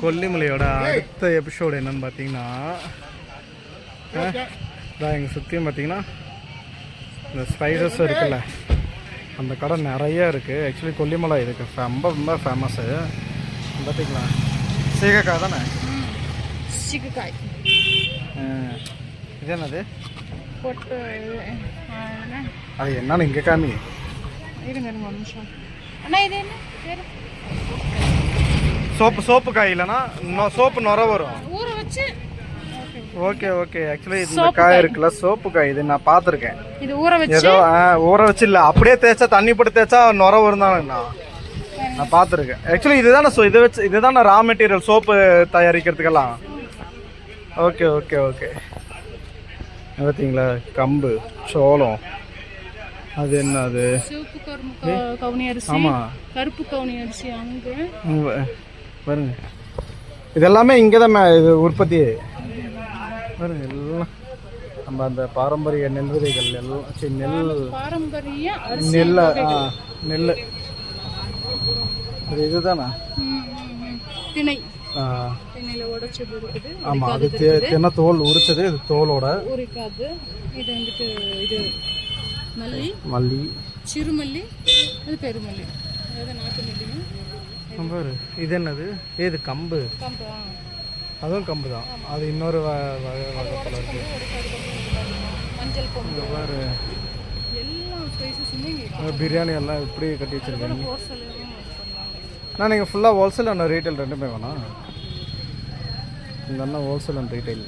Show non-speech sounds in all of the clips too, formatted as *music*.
கொல்லிமலையோட அடுத்த எபிசோடு என்னன்னு பார்த்தீங்கன்னா இதான் எங்கள் சுற்றியும் பார்த்தீங்கன்னா இந்த ஸ்பைசஸ் இருக்குல்ல அந்த கடை நிறைய இருக்குது ஆக்சுவலி கொல்லிமலை இதுக்கு ரொம்ப ரொம்ப ஃபேமஸ்ஸு பார்த்தீங்களா சீகக்காய் தானே? சிக்குக்காய் ஆ. இது என்னது? அது என்னன்னு இங்கே காமி. இருங்க ஒரு நிமிஷம். அண்ணா இது என்ன? சோப்பு சோப்பு காய் இல்லைன்னா சோப்பு நுர வரும். Okay okay. ஆக்சுவலி இந்த காய் இருக்குல்ல சோப்பு காய் இது நான் பார்த்துருக்கேன். இது ஊற வச்சு? ஏதோ ஊற வச்சு இல்லை. அப்படியே தேய்ச்சா தண்ணி போட்டு தேய்ச்சா நுர வரும் தான் நான் பார்த்துருக்கேன். ஆக்சுவலி இதுதானே ஸோ இதை வச்சு இதுதானே raw material soap தயாரிக்கிறதுக்கெல்லாம்? Okay okay okay. பார்த்தீங்களா கம்பு சோளம். அது என்ன அது ஆமாம் கருப்பு கவுனி அரிசி பாருங்க. இதெல்லாமே இங்கே தான் இது உற்பத்தி. பாருங்க எல்லாம். நம்ம அந்த பாரம்பரிய நெல் விதைகள் எல்லாம் சரி நெல் பாரம்பரிய அரிசி நெல் நெல். இது இதுதானா. திணை. ஆமாம் அது தெ- தென்னை தோல் உரிச்சது இது தோலோட. உரிக்காது. இது வந்துட்டு இது மல்லி. மல்லி. சிறுமல்லி. அது பெருமல்லி. அதாவது நாட்டு மல்லியும் பாரு இது என்னது? ஏ, இது கம்பு. அதுவும் கம்பு தான். அது இன்னொரு வ- வகை வகைத்தில் இருக்கு. மஞ்சள் கொம்பு. பாரு. பிரியாணி எல்லாம் இப்படி கட்டி வச்சிருக்காங்க. நான் நீங்கள் ஃபுல்லாக ஹோல்சேல் அண்ட் ரீட்டைல் ரெண்டுமே வேணாம் இந்த அண்ணன் ஹோல்சேல் அண்ட் ரீட்டைல்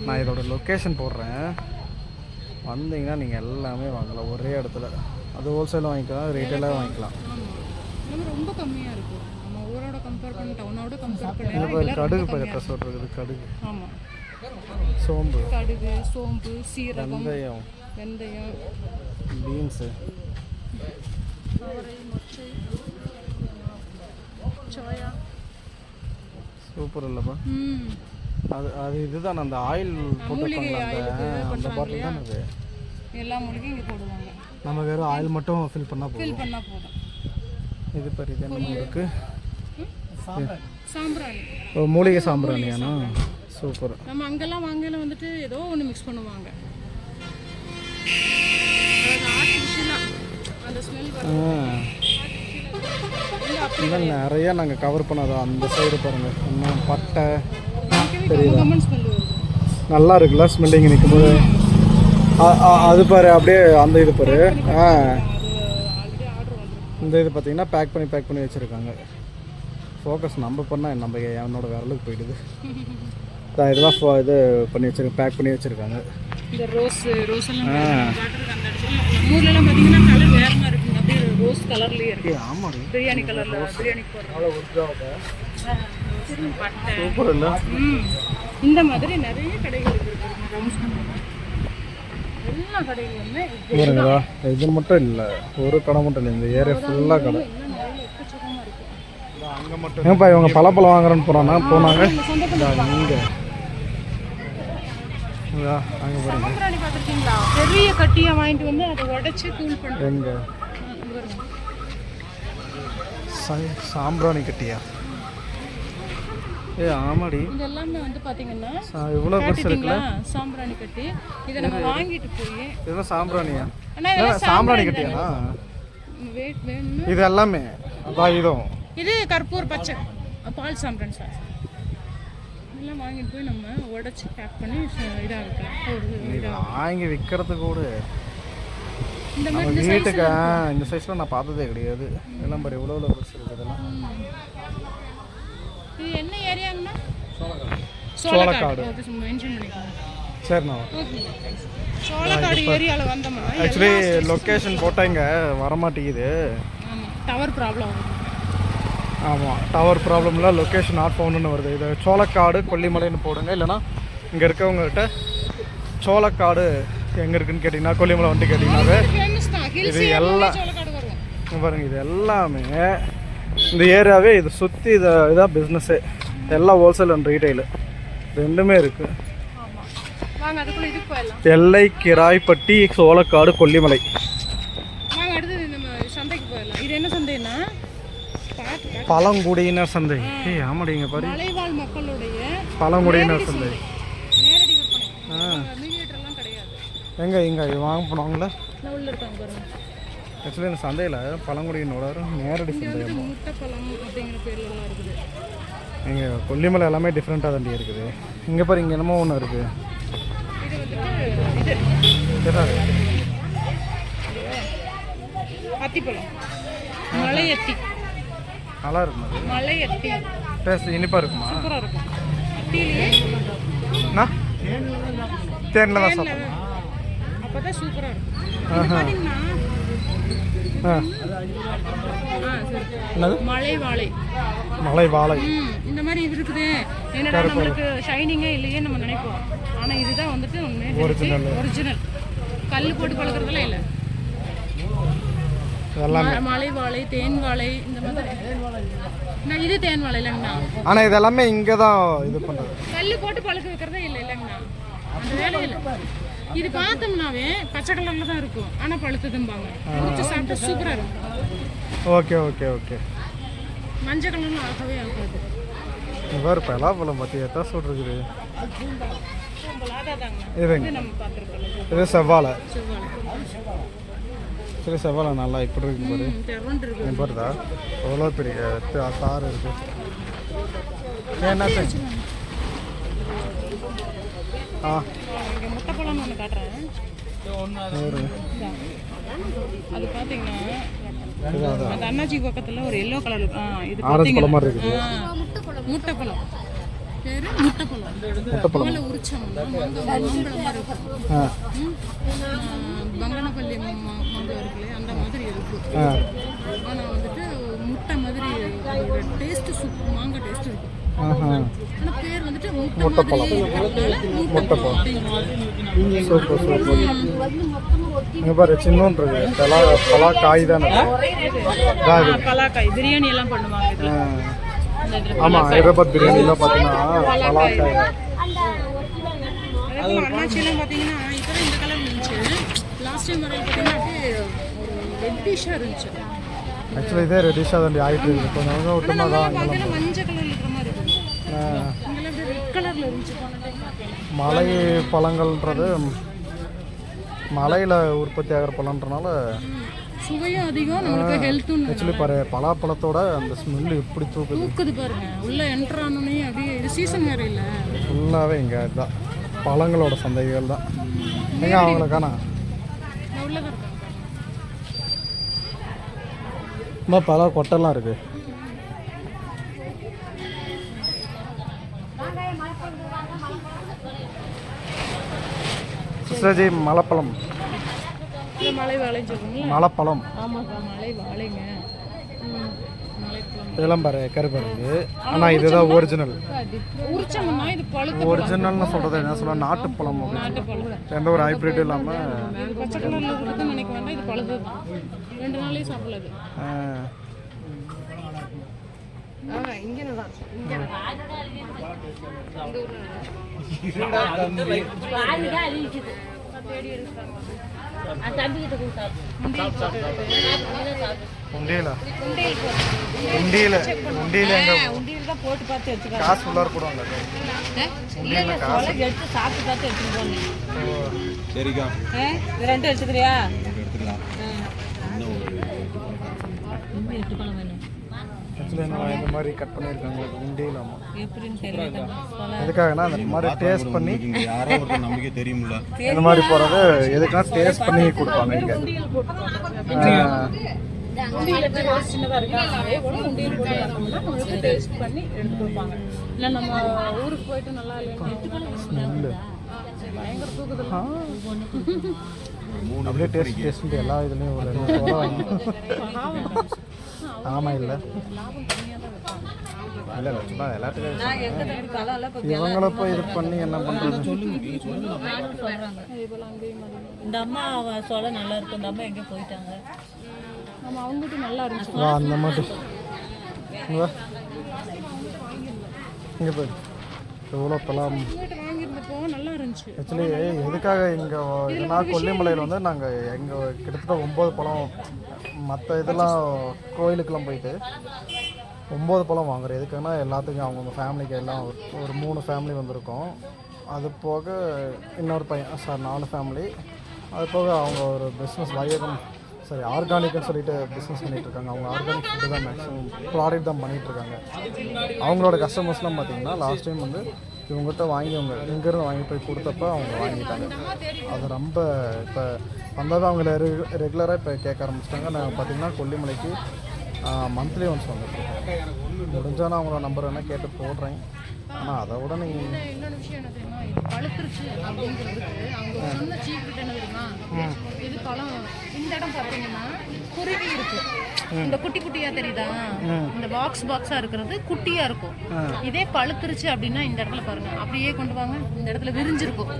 நான் இதோட லொக்கேஷன் போடுறேன். வந்தீங்கன்னா நீங்கள் எல்லாமே வாங்கலாம். ஒரே இடத்துல. அது ஹோல்சேலும் வாங்கிக்கலாம் ரீட்டைலாக வாங்கிக்கலாம். எல்லாமே ரொம்ப கம்மியாக இருக்கும் நம்ம ஊரோட கம்பேர் பண்ணி டவுனோட கம்பேர் பண்ணி கடுகு பக்கத்தை சொல்கிறது கடுகு. ஆமாம் சோம்பு. கடுகு சோம்பு சீரகம் வெந்தயம். வெந்தயம். பீன்ஸு. அவரை மொச்சை சோயா. சூப்பர் இல்லைப்பா. அது அது இதுதான் அந்த ஆயில் அந்த அந்த பாட்டில் தான் அது? எல்லா மூலிகையும் இங்கே போடுவாங்க. நம்ம வெறும் ஆயில் மட்டும் ஃபில் பண்ணால் போதும். ஃபில் பண்ணால் போதும். இது பாரு இது என்ன இருக்கு? சாம்பிராணி. ஓ மூலிகை சாம்பிராணியாண்ணா? சூப்பர். நம்ம அங்கெல்லாம் வாங்கல வந்துட்டு ஏதோ ஒன்று மிக்ஸ் பண்ணுவாங்க. இன்னும் நிறைய நாங்கள் கவர் பண்ணாதோம் அந்த சைடு பாருங்க. இன்னும் பட்டை. வருது நல்லா இருக்குல்ல ஸ்மெல்லிங் நிற்கும் போது அது பாரு அப்படியே அந்த இது பாரு. ஆ. இந்த இது பார்த்தீங்கன்னா பேக் பண்ணி பேக் பண்ணி வச்சுருக்காங்க. ஃபோக்கஸ் நம்ம பண்ணால் நம்ம என்னோட விரலுக்கு போயிடுது. இதான் இதெல்லாம் ஃபோ- இது பண்ணி வச்சிருக்க பேக் பண்ணி வச்சுருக்காங்க. இந்த ரோஸ் ரோஸ் எல்லாம் ஊர்லலாம் பார்த்தீங்கன்னா கலர் வேற மாதிரி இருக்குங்க அப்படியே ரோஸ் கலர்லேயே இருக்கு. ஏ ஆமாடி. பிரியாணி கலரில் பிரியாணி பட்டை. சூப்பர் இல்லை. இந்த மாதிரி நிறைய கடைகள் இருக்கு. ரவுண்ட்ஸ் எல்லா கடைகளுமே பாருங்களா இது மட்டும் இல்லை. ஒரு கடை மட்டும் இல்லை. இந்த ஏரியா ஃபுல்லாக கடை. ஏன்ப்பா இவங்க பழப்பழம் வாங்குறேன்னு போனானா போனாங்க. இங்கே. அங்கே பாருங்க. பெரிய கட்டியா வாங்கிட்டு வந்து அதை உடைச்சு சாம்பிராணி கட்டியா? ஏ ஆமாடி. இது எல்லாமே வந்து பார்த்தீங்கன்னா சா- இவ்வளோ பெருசு காட்டிட்டீங்களா சாம்பிராணி கட்டி. இதை நம்ம வாங்கிட்டு போய் இதெல்லாம் சாம்பிராணியா? சாம்பிராணி கட்டியாண்ணா வெயிட் வேணும்னா இது எல்லாமே அதான் இதுவும் இது. கற்பூர் பச்சை. பால் சாம்பிராணி சார் இதெல்லாம் வாங்கிட்டு போய் நம்ம உடைச்சு பேக் பண்ணி இதாக வைக்கலாம் வாங்கி விற்கிறதுக்கு கூட. இந்த மாதிரி வீட்டுக்கு இந்த சைஸில் நான் பார்த்ததே கிடையாது. எல்லாம் பாரு இவ்வளோ பெருசு இருக்குது இதெல்லாம். இது என்ன ஏரியாங்கண்ணா சோளக்காடு. மென்ஷன் சரிண்ணா. ஓகே. சோளக்காடு ஏரியாவில் வந்தோம்னா ஆக்சுவலி லொக்கேஷன் போட்டால் இங்கே வரமாட்டேங்குது. டவர் ப்ராப்ளம் ஆமாம் டவர் ப்ராப்ளம்ல லொக்கேஷன் நாட் ஃபவுண்டுன்னு வருது. இது சோளக்காடு கொல்லிமலைன்னு போடுங்க. இல்லைன்னா இங்கே இருக்கவங்ககிட்ட சோளக்காடு எங்கே இருக்குன்னு கேட்டிங்கன்னா கொல்லிமலை வந்துட்டு கேட்டிங்கன்னாவே ஹில்ஸ் இது எல்லாம் சோளக்காடு வரும் இங்க பாருங்க இது எல்லாமே இந்த ஏரியாவே இது சுற்றி இதை இதான் பிஸ்னஸ்ஸு எல்லாம் ஹோல்சேல் அண்ட் ரீட்டைலு ரெண்டுமே இருக்குது எல்லை கிராய்பட்டி சோளக்காடு கொல்லிமலை. பழங்குடியினர் சந்தை. ஏய் ஆமாடி இங்க பாரு பழங்குடியினர் சந்தை. எங்க இங்க வாங்க போனவங்கள? ஆக்சுவலி இந்த சந்தையில் பழங்குடியினோட நேரடி சந்தை அப்படிங்கிற இருக்குது. இங்கே கொல்லிமலை எல்லாமே டிஃப்ரெண்ட்டாக தாண்டி இருக்குது. இங்கே பாரு இங்கே என்னமோ ஒன்று இருக்குது அத்திப்பழம். நல்லா இருக்கும் அது? மலை அத்தி டேஸ்ட் இனிப்பாக இருக்குமா? சூப்பரா இருக்கும். தேனில் தான் சூப்பரா இருக்கும். மலை வாழை மலை வாழை இந்த மாதிரி இது இருக்குது. என்னடா நம்மளுக்கு ஷைனிங்கே இல்லையே நம்ம நினைப்போம். ஆனா இதுதான் வந்துட்டு Original. ஒரிஜினல் கல் போட்டு பழக்கிறதுலாம் இல்லை. இதெல்லாம். மலை வாழை தேன் வாழை இந்த மாதிரி. இது தேன் வாழை இல்லைங்கண்ணா. ஆனால் இது எல்லாமே இங்கே தான் இது பண்ணுறது கல் போட்டு பழுக்க வைக்கிறதே இல்லை இல்லைங்கண்ணா. அந்த வேலை இல்லை. இது பார்த்தோம்னாவே பச்சை கலர்ல தான் இருக்கும். ஆனா பழுத்ததும்பாங்க. குடிச்சு சாப்பிட்டா சூப்பரா இருக்கும். Okay okay okay. மஞ்சள் கலர்ல ஆகவே ஆகாது. பாரு பலாப்பழம் சூடு இருக்குது அதாதாங்கண்ணா இதுங்க இது செவ்வாழை. சரி செவ்வாழை நல்லா இப்படி இருக்கு பாரு. பாருதா எவ்வளோ பெரிய தார் இருக்கு. என்ன ஆ. இங்க முட்டைப்பழம்னு ஒன்று காட்டுறேன். அது. பார்த்தீங்கன்னா அந்த அண்ணாச்சி பக்கத்துல ஒரு எல்லோ கலர் ஆ இது பார்த்தீங்கன்னா பழம் ஆ, முட்டைப்பழம். பேரு முட்டைப்பழம். முட்டைப்பழம். உரிச்சோம்னா மாங்காய் மாம்பழம் மாதிரி இருக்கும் பங்கனப்பள்ளி மா- மாங்காய் இருக்குல்லையே? அந்த மாதிரி இருக்கும் ஆனால் வந்துட்டு முட்டை மாதிரி அதோட டேஸ்ட் சூப் மாங்காய் டேஸ்ட் இருக்கும் பேர் வந்துட்டு முட்டைப்பழம் அப்படிங்கிறது. Super super. இங்கே பாரு சின்னோன் இருக்கு பலா பலா காய் தானே பிரியாணி எல்லாம் பண்ணுவாங்க ஆமாம் ஹைதராபாத் பிரியாணிலாம் பார்த்தீங்கன்னா போல அண்ணாச்சிலாம் பார்த்தீங்கன்னா இப்போ இந்த கலர் இருந்துச்சு லாஸ்ட் டைம் வரையில் பார்த்தீங்கன்னா அப்படியே ஒரு ரெட்டிஷாக இருந்துச்சு. ஆக்சுவலி இதே ரெடிஷாக தாண்டி ஆகிட்டு இருக்குது கொஞ்சம் கொஞ்சம் தான் மஞ்சள் கலர் இருக்கிற மாதிரி இருக்கும் ஆ. இங்கெல்லாம் அப்படியே ரெட் கலரில் இருந்துச்சு போன டைம் மலை பழங்கள்ன்றது மலையில் உற்பத்தி ஆகிற பழன்றனால சுவையும் அதிகம் நம்மளுக்கு ஹெல்த்தும் ஆக்சுவலி பாரு பலாப்பழத்தோட அந்த ஸ்மெல் எப்படி தூக்குது? தூக்குது பாருங்க. உள்ள என்ட்ரு ஆனோடனே அப்படியே இது சீசன் வேற இல்லை. ஃபுல்லாகவே இங்கே இதுதான். பழங்களோட சந்தைகள் தான். எங்க அவங்கள காணா இந்த பல கொட்டெல்லாம் இருக்கு. சிஸ்டர்ஜி மலைப்பழம். மலை வாழைன்னு சொல்லுங்களா மலைப்பழம். ஆமாக்கா மலை வாழைங்க. ம், மலைப்பழம். இதெல்லாம் பாரு கருப்பு இருக்கு. ஆனால் இதுதான் ஒரிஜினல் ஒரிஜினல்னு சொல்கிறது என்ன சொல்ல நாட்டுப்பழம் எந்த ஒரு ஹைப்ரிட் இல்லாமல் இது பச்சை கலர்ல இருக்கிறது நினைக்க வேண்டாம் இது பழுது தான் ரெண்டு நாளே சாப்பிடலாது உண்டியல உண்டியல போட்டு பார்த்து எடுத்துக்கலாம் காசு உள்ளார போடுவாங்க. உண்டியல காசு. எடுத்து சாப்பிட்டு பார்த்து எடுத்துட்டு சரிக்கா. இது ரெண்டும் எடுத்துக்கிறியா? எடுத்துக்கலாம். ஆக்சுவலி என்ன இந்த மாதிரி கட் பண்ணியிருக்காங்க உண்டியல் ஆமாம் எப்படின்னு தெரியல. எதுக்காகனா அந்த மாதிரி டேஸ்ட் பண்ணி இங்க யாரோ ஒரு நம்பிக்கை தெரியும்ல. இந்த மாதிரி போகிறது எதுக்குன்னா டேஸ்ட் பண்ணி கொடுப்பாங்க இங்கே. டேஸ்ட் பண்ணி எடுத்து கொடுப்பாங்க இல்லை நம்ம ஊருக்கு போயிட்டு நல்லா இல்லைன்னு பயங்கர தூக்குதல் அப்படியே டேஸ்ட் டேஸ்ட் எல்லா இதுலேயும் ஒரு ஆமாம் இல்லை. இல்லை இல்லை சும்மா எல்லாத்துக்கும் இவங்கள போய் இது பண்ணி என்ன பண்ணுறது இந்த அம்மா சொல்ல நல்லா இருக்கும் இந்த அம்மா எங்கே போயிட்டாங்க? நம்ம அவங்ககிட்ட நல்லா இருந்துச்சு. வா அந்த மாதிரி. இங்க போய் எவ்வளோ பழம் ஆக்சுவலி எதுக்காக இங்கே இதுனா கொல்லிமலையில் வந்து நாங்கள் எங்கள் கிட்டத்தட்ட ஒம்பது பழம் மற்ற இதெல்லாம் கோயிலுக்கெல்லாம் போயிட்டு ஒம்பது பழம் வாங்குறோம். எதுக்குன்னா எல்லாத்துக்கும் அவங்கவுங்க ஃபேமிலிக்கு எல்லாம் ஒரு மூணு ஃபேமிலி வந்திருக்கோம். அது போக இன்னொரு பையன் சார் நாலு ஃபேமிலி அது போக அவங்க ஒரு பிஸ்னஸ் வையகம் சரி ஆர்கானிக்னு சொல்லிட்டு பிஸ்னஸ் பண்ணிட்டு இருக்காங்க. அவங்க ஆர்கானிக் ஃபுட்டு தான் மேக்ஸிமம் ப்ராடக்ட் தான் பண்ணிட்டு இருக்காங்க. அவங்களோட கஸ்டமர்ஸ்லாம் பார்த்தீங்கன்னா லாஸ்ட் டைம் வந்து இவங்ககிட்ட வாங்கி அவங்க இங்கேருந்து வாங்கி போய் கொடுத்தப்ப அவங்க வாங்கிட்டாங்க. அது ரொம்ப இப்போ வந்தாலும் அவங்க ரெகுலராக இப்போ கேட்க ஆரம்பிச்சிட்டாங்க. நான் பார்த்தீங்கன்னா கொல்லிமலைக்கு மந்த்லி ஒன்ஸ் வந்துட்டுருக்கோம் முடிஞ்சால் நான் அவங்களோட நம்பர் வேணால் கேட்டு போடுறேன். ஆனால் அதை விட நீங்கள் இன்னொரு விஷயம் என்ன தெரியுமா இது பழுத்துருச்சு அப்படிங்கிறதுக்கு அவங்க ஒரு சொன்ன சீக்கிரம் என்ன தெரியுமா? இது பழம். இந்த இடம் பார்த்தீங்கன்னா குருவி இருக்கு. இந்த குட்டி குட்டியா தெரியுதா? இந்த பாக்ஸ் பாக்ஸா இருக்கிறது குட்டியா இருக்கும். இதே பழுத்துருச்சு அப்படின்னா இந்த இடத்துல பாருங்க. அப்படியே கொண்டு வாங்க. இந்த இடத்துல விரிஞ்சிருக்கும்.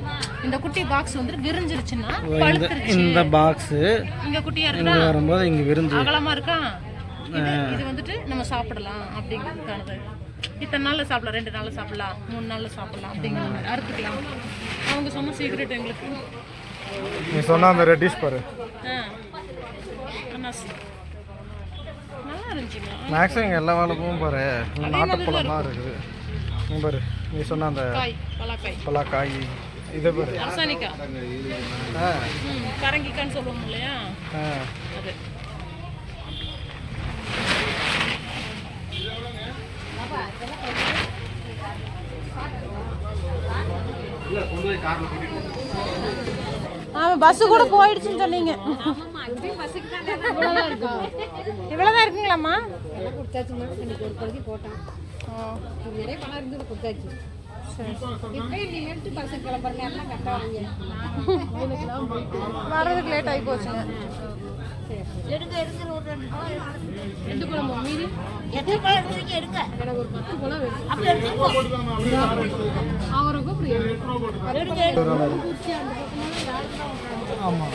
இந்த குட்டி பாக்ஸ் வந்து விரிஞ்சிருச்சுன்னா பழுத்துருச்சு. இந்த பாக்ஸு இங்க குட்டியா இருக்குதா? வரும்போது இங்கே விருந்து அகலமா இருக்கா? இது இது வந்துட்டு நம்ம சாப்பிடலாம் அப்படிங்கிறதுக்கானது. இத்தனை நாள்ல சாப்பிடலாம். ரெண்டு நாள்ல சாப்பிடலாம். மூணு நாள்ல சாப்பிடலாம் அப்படிங்கிற மாதிரி. அறுத்துக்கலாம். அவங்க சொன்ன சீக்ரெட் எங்களுக்கு. நீ சொன்ன அந்த ரெட்டிஷ் பாரு. ஆ. அன்னாசி. நல்லா மேக்ஸிமம் இங்கே எல்லா வேலைப்பும் பாரு. நாட்டுப்பழம் தான் இருக்குது. நீ பாரு நீ சொன்ன அந்த காய் பலாக்காய். பலாக்காய் இதை பாரு. அரசாணிக்காய் பரங்கிக்கான்னு சொல்லுவோம் இல்லையா? அது. ஆமாம் பஸ்ஸு கூட போயிடுச்சுன்னு சொன்னீங்க. இவ்வளோதான் இருக்கா? இருக்குங்களாம்மா? கொடுத்தாச்சுமா இன்னைக்கு ஒரு பகுதி போட்டேன். நிறைய பணம் இருந்தது கொடுத்தாச்சு. வர்றதுக்கு லேட் ஆகி போச்சுங்க எடுங்க எடுங்க ஒரு ரெண்டு குழம்பு மீறி எத்தனை பழம் எடுக்கிறீங்க? எடுங்க. எனக்கு ஒரு பத்து குழம்பு வேணும். அப்படி எடுத்துக்கோ. அவரை கூப்பிடு ஆமாம்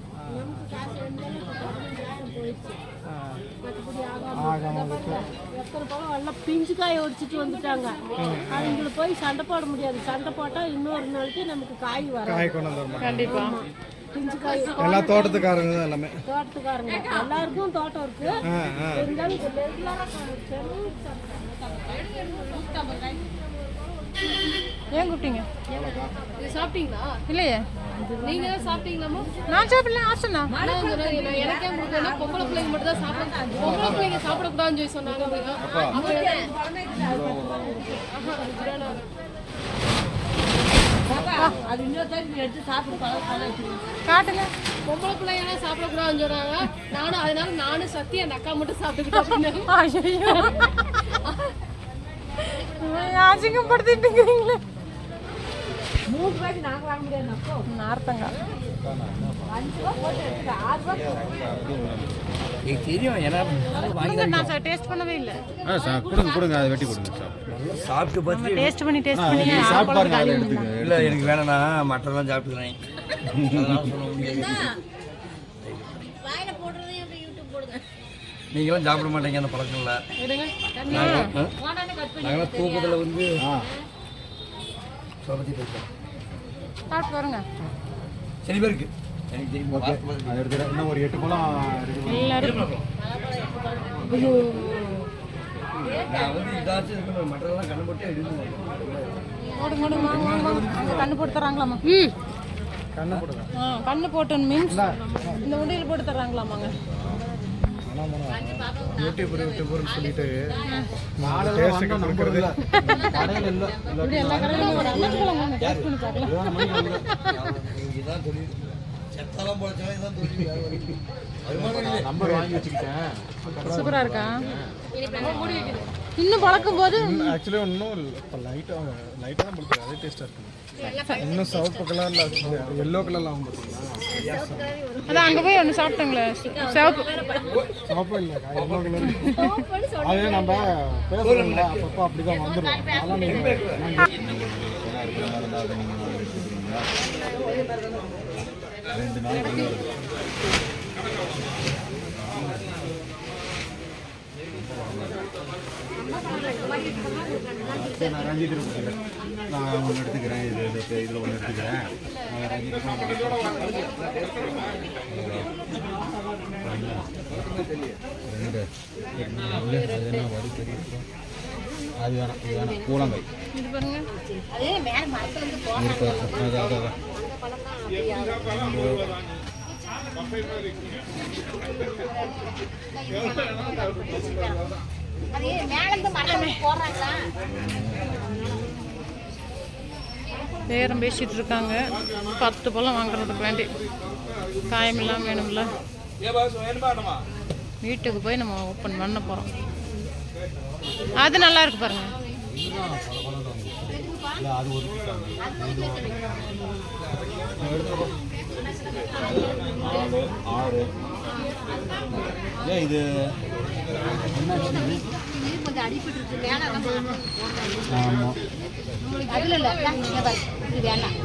எத்தனை பழம் எல்லாம் பிஞ்சு காய ஒடிச்சிட்டு வந்துட்டாங்க அவங்களுக்கு போய் சண்டை போட முடியாது சண்டை போட்டால் இன்னொரு நாளைக்கு நமக்கு காய் வரும் காய் கொண்டு வந்துடுமா கண்டிப்பா பிஞ்சு காய் எல்லா தோட்டத்துக்காரங்க தான் எல்லாமே தோட்டத்துக்காரங்க எல்லாருக்கும் தோட்டம் இருக்கு இருந்தாலும் ஏன் கூப்பிட்டீங்க? இது சாப்பிட்டீங்களா? இல்லையே. நீங்க தான் சாப்பிட்டீங்களாமா நான் சாப்பிடல ஆசனா எனக்கே முடியலன்னா பொம்பளை பிள்ளைங்க மட்டும் தான் சாப்பிட பொம்பளை பிள்ளைங்க சாப்பிடக்கூடாதுன்னு சொல்லி சொன்னாங்க அது இன்னொரு எடுத்து சாப்பிட்டு காட்டுங்க. பொம்பளை பிள்ளைங்க சாப்பிடக்கூடாதுன்னு சொன்னாங்க. நானும் அதனால நானும் சத்தி அந்த அக்கா மட்டும் சாப்பிட்டுக்கிட்டேன் அசிங்கப்படுத்திட்டு இருக்கிறீங்களே மூணு ரூபாய்க்கு நாங்கள் வாங்க முடியாது அப்போ. ரூபா எனக்கு தெரியும் ஏன்னா வாங்கி கொடுங்க, நான் சார் டேஸ்ட் பண்ணவே இல்லை. ஆ சார் கொடுங்க கொடுங்க அதை வெட்டி கொடுங்க சார். சாப்பிட்டு பார்த்து டேஸ்ட் பண்ணி டேஸ்ட் பண்ணி சாப்பிட்டு பாருங்க அதை எடுத்துக்க இல்லை எனக்கு வேணாண்ணா மட்டன்லாம் சாப்பிட்டுக்கிறேன் *laughs* அதெல்லாம் சொல்ல முடியாது வாயில போடுறது யூடியூப் போடுங்க நீங்களாம் சாப்பிட மாட்டீங்க அந்த பழக்கம்ல. நாங்களாம் தூக்கத்தில் வந்து சொலத்தி போயிட்டோம் சரி பேருக்கு. எனக்கு தெரியும். ஓகே. அதை எடுத்துக்கிறேன். இன்னும் ஒரு எட்டு பழம் இருக்கு எல்லாரும். நான் வந்து இதாச்சும் இருக்கணும் மட்டன்லாம் கண்ணு போட்டு எடுத்து. அங்க கண்ணு போட்டு தராங்களாமா கண்ணு கண்ணு போட்டு மீன்ஸ். இந்த. உண்டியல் போட்டு யூடியூபர் யூடியூபர்னு சொல்லிட்டு டேஸ்ட்டுக்கு கொடுக்குறது. இதான் சொல்லி செத்தாலாம் போலச்சாலும் இதான் சொல்லி நம்பர் வாங்கி வச்சுக்கிட்டேன். சூப்பரா இருக்கா? இன்னும் பழக்கும் போது ஆக்சுவலி இன்னும் இப்போ லைட்டாக லைட்டாக தான் பழுத்து அதே டேஸ்ட்டாக இருக்கும் இன்னும் சிவப்பு கலரில் எல்லோ கலரில் ஆகும் பார்த்தீங்களா அதான் அங்கே போய் ஒன்று சாப்பிட்டோங்களே சிவப்பு. சிவப்பு இல்லை அது நம்ம பேசுகிறோம்ல அப்பப்போ அப்படி தான் வந்துடும் ரெண்டு நாள் சரி, நான் ரஞ்சித் கொடுக்குறேன் நான் ஒன்று எடுத்துக்கிறேன் இது இது இதில் ஒன்று எடுத்துக்கிறேன். ரெண்டு அது வேணாம் இது வேணாம் கூழங்காய் அது அது அது பேரம் பேசிகிட்டு இருக்காங்க. பத்து பழம் வாங்குறதுக்கு வேண்டி. காயமெல்லாம் வேணும்ல. வீட்டுக்கு போய் நம்ம ஓப்பன் பண்ண போகிறோம் அது நல்லா இருக்கு பாருங்க. இது கொஞ்சம் அடிபட்டு இருக்கு மேலே ஆமாம் அதுல இல்ல இது வேணாம்